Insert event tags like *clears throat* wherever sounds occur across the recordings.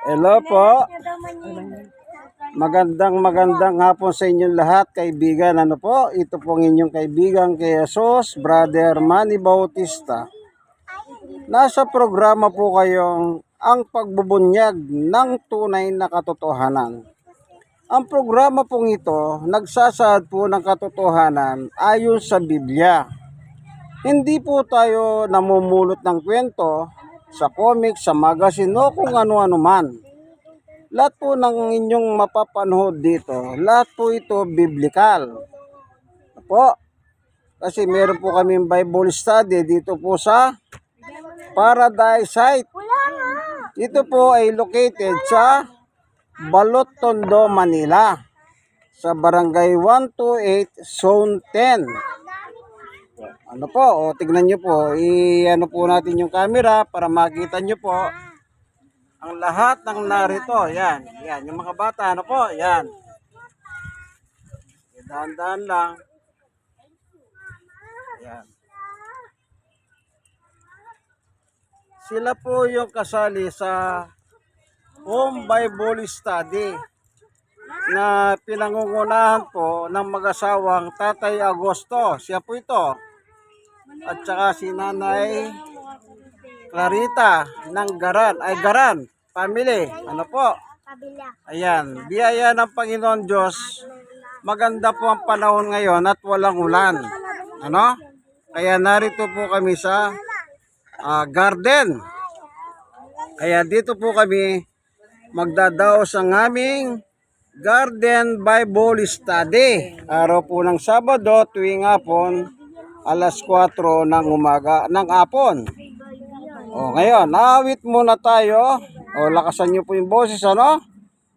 Hello po. Magandang magandang hapon sa inyong lahat, kaibigan. Ano po? Ito pong inyong kaibigan kay Jesus, Brother Manny Bautista. Nasa programa po kayong ang pagbubunyag ng tunay na katotohanan. Ang programa pong ito, nagsasaad po ng katotohanan ayon sa Biblia. Hindi po tayo namumulot ng kwento sa comic, sa magazine o kung ano-ano man. Lahat po ng inyong mapapanood dito, lahat po ito biblical. Po, kasi meron po kami Bible study dito po sa Paradise Site. Ito po ay located sa Balot Tondo, Manila. Sa Barangay 128, Zone 10. Ano po, o tignan nyo po, i-ano po natin yung camera para makita nyo po ang lahat ng narito. Yan, yan, yung mga bata, ano po, yan. Dahan-dahan lang. Yan. Sila po yung kasali sa Home Bible Study na pinangungunahan po ng mag-asawang Tatay Agosto. Siya po ito. At saka si Nanay Clarita ng Garan. Ay, Garan. Family. Ano po? Ayan. Biyaya ng Panginoon Diyos. Maganda po ang panahon ngayon at walang ulan. Ano? Kaya narito po kami sa ah, garden. Kaya dito po kami magdadaos ang aming Garden Bible Study. Araw po ng Sabado tuwing hapon alas 4 ng umaga ng hapon. O ngayon, naawit muna tayo. O lakasan niyo po yung boses ano?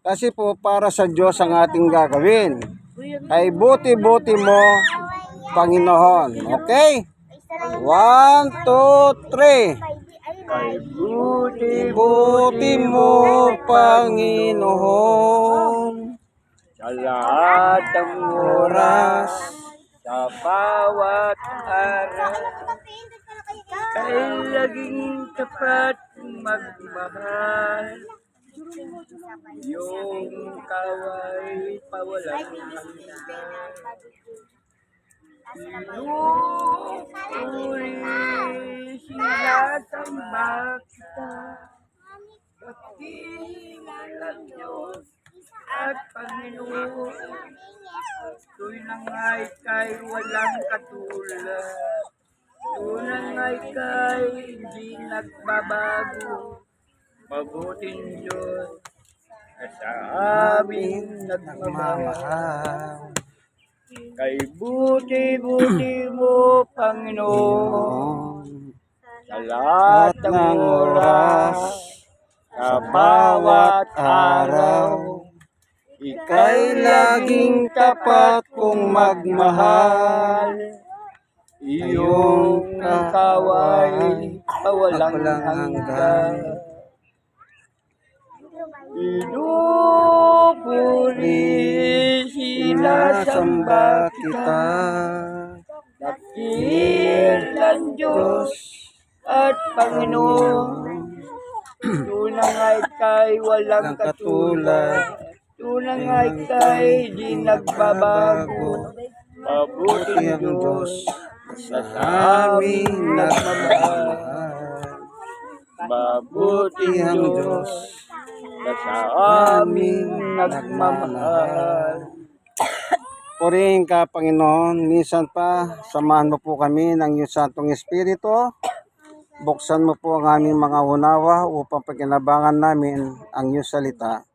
Kasi po para sa Diyos ang ating gagawin. Ay buti-buti mo Panginoon. Okay? One, two, three. Ay buti-buti mo Panginoon. sa lahat ng oras, sa bawat araw, kay laging tapat magmahal. Yung kaway hanggan. Pinupuri sinasamba kita, Dakilang Diyos at Panginoon. Tuy nang ay kay walang katulad. Tunang ay kay hindi nagbabago. Mabuting Diyos na sa amin nagmamahal. Mamahal. Kay buti-buti mo, Panginoon. Sa lahat ng oras, sa bawat araw, ika'y laging tapat kong magmahal. Iyong kaway pawalang hanggan. Pinupuri sinasamba kita. Dakilang Diyos at Panginoon. *clears throat* Tunang ay kay walang katulad. Tunang ay kay di nagbabago. Mabuting Diyos sa amin nagmamahal. Mabuting Diyos na sa amin nagmamahal. Purihin ka, Panginoon. Minsan pa, samahan mo po kami ng iyong Santong Espiritu. Buksan mo po ang aming mga unawa upang pagkinabangan namin ang iyong salita.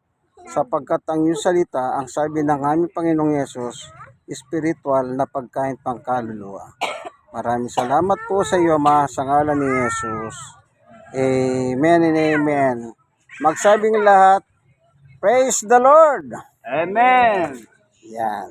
Sapagkat ang iyong salita, ang sabi ng aming Panginoong Yesus, espiritual na pagkain pang kaluluwa. Maraming salamat po sa iyo, Ma, sa ngalan ni Jesus. Amen and amen. Magsabing lahat, Praise the Lord! Amen. Yan.